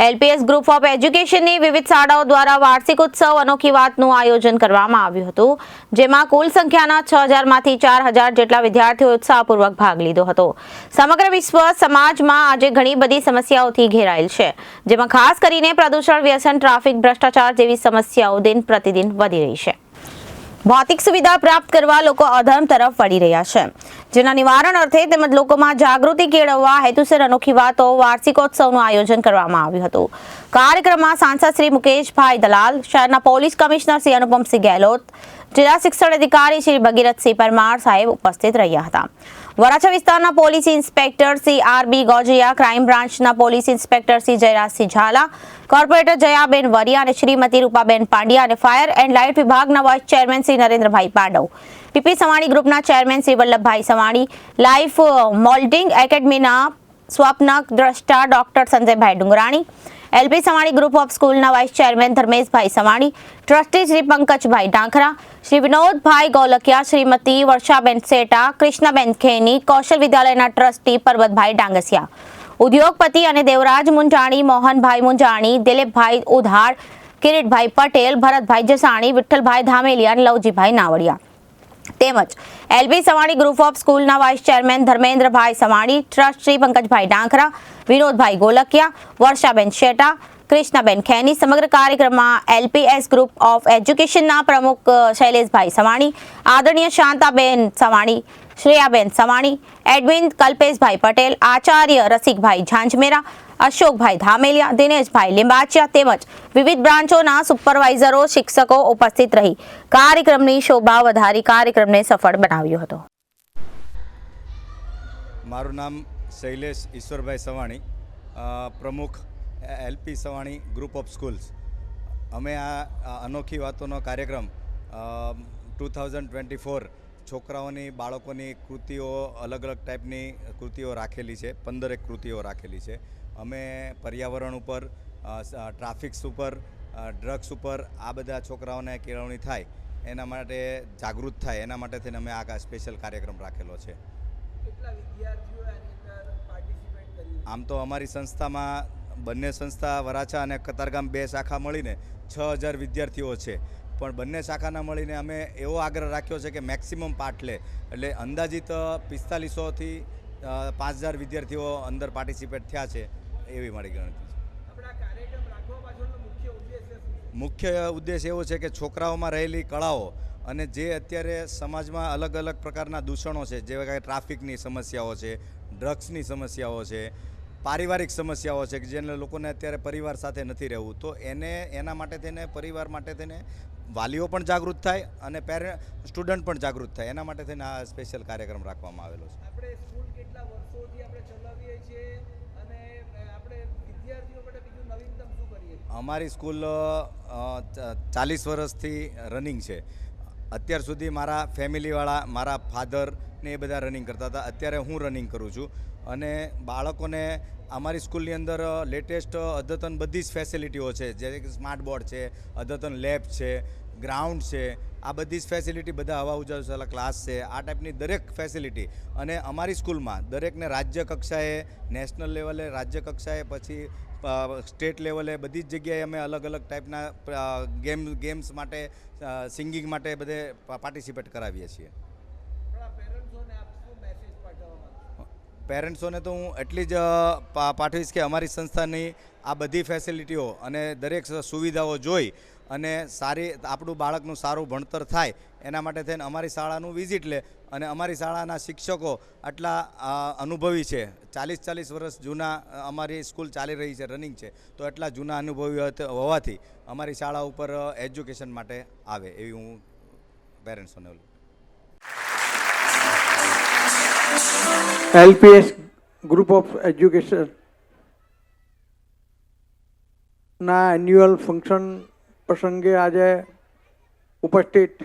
LPS group of એજ્યુકેશનની વિવિધ શાળાઓ દ્વારા વાર્ષિક ઉત્સવ અનોખી વાતનું આયોજન કરવામાં આવ્યું હતું, જેમાં કુલ સંખ્યાના છ હજારમાંથી ચાર હજાર જેટલા વિદ્યાર્થીઓએ ઉત્સાહપૂર્વક ભાગ લીધો હતો. સમગ્ર વિશ્વ સમાજમાં આજે ઘણી બધી સમસ્યાઓથી ઘેરાયેલ છે, જેમાં ખાસ કરીને પ્રદૂષણ, વ્યસન, ટ્રાફિક, ભ્રષ્ટાચાર જેવી સમસ્યાઓ દિન પ્રતિદિન વધી રહી છે. ભૌતિક સુવિધા પ્રાપ્ત કરવા લોકો અધર્મ તરફ વળી રહ્યા છે. જેના નિવારણ અર્થે તેમજ લોકોમાં જાગૃતિ કેળવવા હેતુસર અનોખી વાતો વાર્ષિકોત્સવનું આયોજન કરવામાં આવ્યું હતું. કાર્યક્રમમાં સાંસદ શ્રી મુકેશભાઈ દલાલ, શહેરના પોલીસ કમિશનર શ્રી અનુપમસિંહ ગેહલોત, જિલ્લા શિક્ષણ અધિકારી શ્રી ભગીરથસિંહ પરમાર સાહેબ ઉપસ્થિત રહ્યા હતા. વરાછા વિસ્તારના police inspector Shri R B Gojiya crime બ્રાન્ચના police inspector Shri Jayrajsinh Jhala, corporator Jayaben Variya અને શ્રીમતી રૂપાબેન પાંડ્યા અને ફાયર એન્ડ લાઇટ વિભાગના vice chairman Shri Narendrabhai Pandav. PP Savani ગ્રુપના chairman Shri Vallabhbhai Savani life moulding એકેડમીના સ્વપ્ન દ્રષ્ટા doctor Sanjaybhai Dungrani LP Savani group of સ્કૂલના vice chairman Dharmeshbhai Savani, trustee Shri Pankajbhai Dankhara, Shri Vinodbhai Golakiya, Shrimati Varshaben Seta, Krishnaben Kheni, Kaushal વિદ્યાલયના trustee Parbatbhai ડાંગસિયા, ઉદ્યોગપતિ અને દેવરાજ મુંજાણી, મોહનભાઈ મુંજાણી, દિલીપભાઈ ઉધાર, કિરીટભાઈ પટેલ, ભરતભાઈ જસાણી, વિઠ્ઠલભાઈ ધામેલિયા લવજીભાઈ નાવડિયા. તેમજ LB Savani group of સ્કૂલના vice chairman Dharmendrabhai Savani trust Shri Pankajbhai Dankhara Vinodbhai Golakiya Varshaben Sheta Krishnaben Kheni સમગ્ર કાર્યક્રમમાં LPS group of એજ્યુકેશનના પ્રમુખ અ, શૈલેષભાઈ સવાણી આદરણીય શાંતાબેન સવાણી શ્રેયાબેન સવાણી એડમિન કલ્પેશભાઈ પટેલ આચાર્ય રસિકભાઈ ઝાંઝમેરા અશોકભાઈ ધામેલિયા, દિનેશભાઈ લિંબાચિયા તેમજ વિવિધ બ્રાન્ચોના સુપરવાઇઝરો, શિક્ષકો ઉપસ્થિત રહી કાર્યક્રમની શોભા વધારી કાર્યક્રમને સફળ બનાવ્યો હતો. મારું નામ શૈલેષ ઈશ્વરભાઈ સવાણી પ્રમુખ LP Savani group of schools. અમે આ અનોખી વાતોનો કાર્યક્રમ ટુ થાઉઝન્ડ ટ્વેન્ટી ફોર છોકરાઓની બાળકોની કૃતિઓ અલગ અલગ ટાઈપની કૃતિઓ રાખેલી છે પંદરેક કૃતિઓ રાખેલી છે. અમે પર્યાવરણ ઉપર ટ્રાફિક્સ ઉપર ડ્રગ્સ ઉપર આ બધા છોકરાઓને કેળવણી થાય એના માટે જાગૃત થાય એના માટે થઈને અમે આ સ્પેશિયલ કાર્યક્રમ રાખેલો છે? આમ તો અમારી સંસ્થામાં બંને સંસ્થા વરાછા અને કતારગામ બે શાખા મળીને છ હજાર વિદ્યાર્થીઓ છે. પણ બંને શાખાના મળીને અમે એવો આગ્રહ રાખ્યો છે કે મેક્સિમમ પાર્ટ લે. એટલે અંદાજિત પિસ્તાલીસોથી પાંચ હજાર વિદ્યાર્થીઓ અંદર પાર્ટિસિપેટ થયા છે એવી મારી ગણતરી મુખ્ય ઉદ્દેશ એવો છે કે છોકરાઓમાં રહેલી કળાઓ અને જે અત્યારે સમાજમાં અલગ અલગ પ્રકારના દૂષણો છે જેવા કે ટ્રાફિકની સમસ્યાઓ છે ડ્રગ્સની સમસ્યાઓ છે પારિવારિક સમસ્યાઓ છે કે જેને લોકોને અત્યારે પરિવાર સાથે નથી રહેવું તો એને એના માટે થઈને પરિવાર માટે થઈને વાલીઓ પણ જાગૃત થાય અને પેરે સ્ટુડન્ટ પણ જાગૃત થાય. એના માટે થઈને આ સ્પેશિયલ કાર્યક્રમ રાખવામાં આવેલો છે. આપણે સ્કૂલ કેટલા વર્ષોથી આપણે ચલાવીએ છીએ અને આપણે વિદ્યાર્થીઓ માટે બીજું નવીનતમ શું કરીએ અમારી સ્કૂલ ચાલીસ વર્ષથી રનિંગ છે. અત્યાર સુધી મારા ફેમિલીવાળા મારા ફાધર ને એ બધા રનિંગ કરતા હતા. અત્યારે હું રનિંગ કરું છું. અને બાળકોને અમારી સ્કૂલની અંદર લેટેસ્ટ અદ્યતન બધી જ ફેસિલિટીઓ છે. જેમ કે સ્માર્ટ બોર્ડ છે અદ્યતન લેબ છે ગ્રાઉન્ડ છે આ બધી જ ફેસિલિટી બધા હવા ઉજાસવાલા ક્લાસ છે આ ટાઈપની દરેક ફેસિલિટી અને અમારી સ્કૂલમાં દરેકને રાજ્ય કક્ષાએ નેશનલ લેવલે રાજ્ય કક્ષાએ પછી સ્ટેટ લેવલે બધી જ જગ્યાએ અમે અલગ અલગ ટાઈપના ગેમ ગેમ્સ માટે સિંગિંગ માટે બધે પાર્ટિસિપેટ કરાવીએ છીએ. પેરેન્ટ્સોને તો હું એટલી જ પાઠવીશ કે અમારી સંસ્થાની આ બધી ફેસિલિટીઓ અને દરેક સુવિધાઓ જોઈ અને સારી આપણું બાળકનું સારું ભણતર થાય, એના માટે થઈને અમારી શાળાનું વિઝિટ લે અને અમારી શાળાના શિક્ષકો આટલા અનુભવી છે. ચાલીસ ચાલીસ વર્ષ જૂના અમારી સ્કૂલ ચાલી રહી છે રનિંગ છે. તો એટલા જૂના અનુભવી હોવાથી અમારી શાળા ઉપર એજ્યુકેશન માટે આવે એવી હું પેરેન્ટ્સોને એલપીએસ ગ્રુપ ઓફ એજ્યુકેશન ના એન્યુઅલ ફંક્શન પ્રસંગે આજે ઉપસ્થિત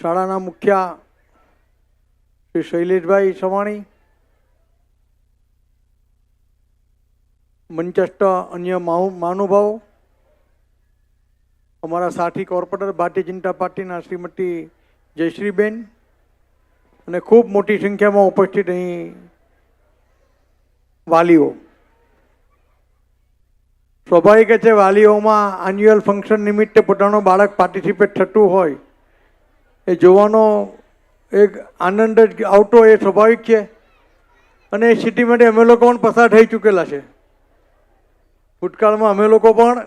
શાળાના મુખ્ય શ્રી શૈલેષભાઈ સવાણી, મંચસ્થ અન્ય માહુ- મહાનુભાવો, અમારા સાથી કોર્પોરેટર ભારતીય જનતા પાર્ટીના શ્રીમતી જયશ્રીબેન અને ખૂબ મોટી સંખ્યામાં ઉપસ્થિત અહીં વાલીઓ. સ્વાભાવિક છે, વાલીઓમાં એન્યુઅલ ફંક્શન નિમિત્તે પોતાનું બાળક પાર્ટિસિપેટ થતું હોય. એ જોવાનો એક આનંદ જ આવતો એ સ્વાભાવિક છે. અને એ સિટીમાંથી અમે લોકો પણ પસાર થઈ ચૂકેલા છે. ભૂતકાળમાં અમે લોકો પણ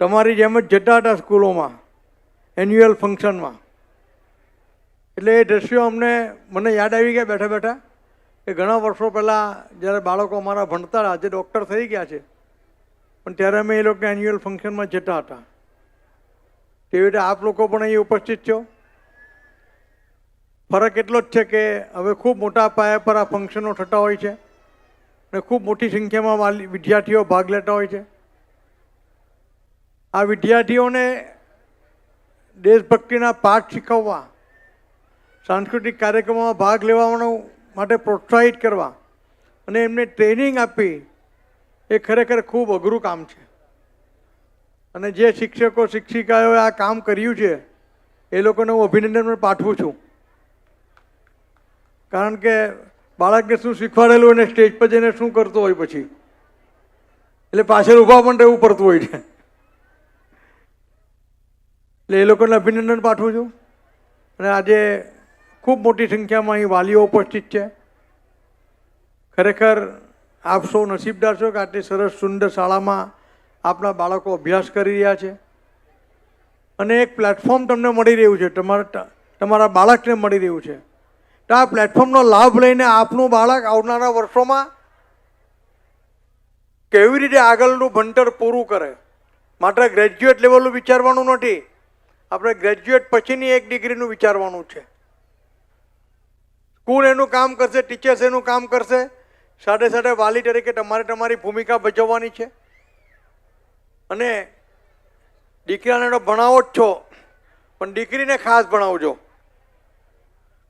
તમારી જેમ જ જતા હતા સ્કૂલોમાં એન્યુઅલ ફંક્શનમાં એટલે એ દ્રશ્યો અમને, મને યાદ આવી ગયા બેઠા બેઠા. કે ઘણા વર્ષો પહેલાં જ્યારે બાળકો અમારા ભણતા આજે ડૉક્ટર થઈ ગયા છે. પણ ત્યારે અમે એ લોકો એન્યુઅલ ફંક્શનમાં જતા હતા. તેવી રીતે આપ લોકો પણ અહીં ઉપસ્થિત છો. ફરક એટલો જ છે કે હવે ખૂબ મોટા પાયા પર આ ફંક્શનો થતા હોય છે અને ખૂબ મોટી સંખ્યામાં વિદ્યાર્થીઓ ભાગ લેતા હોય છે. આ વિદ્યાર્થીઓને દેશભક્તિના પાઠ શીખવવા, સાંસ્કૃતિક કાર્યક્રમોમાં ભાગ લેવાનો માટે પ્રોત્સાહિત કરવા અને એમને ટ્રેનિંગ આપી એ ખરેખર ખૂબ અઘરું કામ છે. અને જે શિક્ષકો, શિક્ષિકાઓએ આ કામ કર્યું છે, એ લોકોને હું અભિનંદન પણ પાઠવું છું. કારણ કે બાળકને શું શીખવાડેલું અને સ્ટેજ પર જઈને શું કરતો હોય પછી? એટલે પાછળ ઊભા પણ રહેવું પડતું હોય છે. એટલે એ લોકોને અભિનંદન પાઠવું છું. અને આજે ખૂબ મોટી સંખ્યામાં અહીં વાલીઓ ઉપસ્થિત છે. ખરેખર આપ સૌ નસીબદાર છો કે આટલી સરસ સુંદર શાળામાં આપણા બાળકો અભ્યાસ કરી રહ્યા છે. અને એક પ્લેટફોર્મ તમને મળી રહ્યું છે. તમારા તમારા બાળકને મળી રહ્યું છે. તો આ પ્લેટફોર્મનો લાભ લઈને આપનું બાળક આવનારા વર્ષોમાં કેવી રીતે આગળનું ભણતર પૂરું કરે. માત્ર ગ્રેજ્યુએટ લેવલનું વિચારવાનું નથી. આપણે ગ્રેજ્યુએટ પછીની એક ડિગ્રીનું વિચારવાનું છે. સ્કૂલ એનું કામ કરશે ટીચર્સ એનું કામ કરશે. સાથે સાથે વાલી તરીકે તમારે તમારી ભૂમિકા ભજવવાની છે. અને દીકરાને તો ભણાવો જ છો, પણ દીકરીને ખાસ ભણાવજો.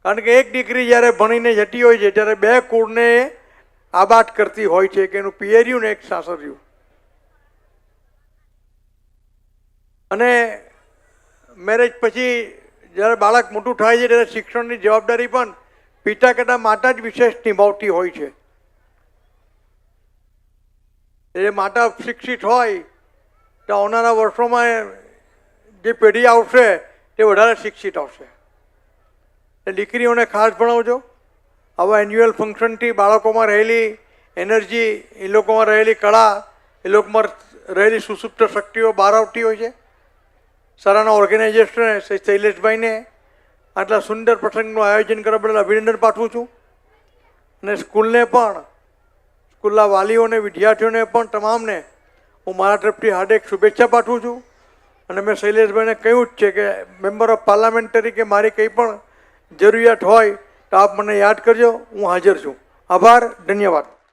કારણ કે એક દીકરી જ્યારે ભણીને જતી હોય છે, ત્યારે બે કુળને આબાદ કરતી હોય છે, કે એનું પિયર્યું ને એક સાસર્યું. અને મેરેજ પછી જ્યારે બાળક મોટું થાય છે, ત્યારે શિક્ષણની જવાબદારી પણ પિતા કરતાં માતા જ વિશેષ નિભાવતી હોય છે. એ માતા શિક્ષિત હોય તો આવનારા વર્ષોમાં જે પેઢી આવશે તે વધારે શિક્ષિત આવશે. દીકરીઓને ખાસ ભણાવજો. આવા એન્યુઅલ ફંક્શનથી બાળકોમાં રહેલી એનર્જી એ લોકોમાં રહેલી કળા, એ લોકોમાં રહેલી સુસુપ્ત શક્તિઓ બહાર આવતી હોય છે. સારાના ઓર્ગેનાઇઝેશન શૈલેષભાઈને આટલા સુંદર પ્રસંગનું આયોજન કરવા બદલ અભિનંદન પાઠવું છું. અને સ્કૂલને પણ સ્કૂલના વાલીઓને, વિદ્યાર્થીઓને પણ તમામને હું મારા તરફથી હાર્દિક શુભેચ્છા પાઠવું છું. અને મેં શૈલેષભાઈને કહ્યું જ છે કે મેમ્બર ઓફ પાર્લામેન્ટ તરીકે મારી કંઈ પણ જરૂરિયાત હોય તો આપ મને યાદ કરજો, હું હાજર છું. આભાર, ધન્યવાદ.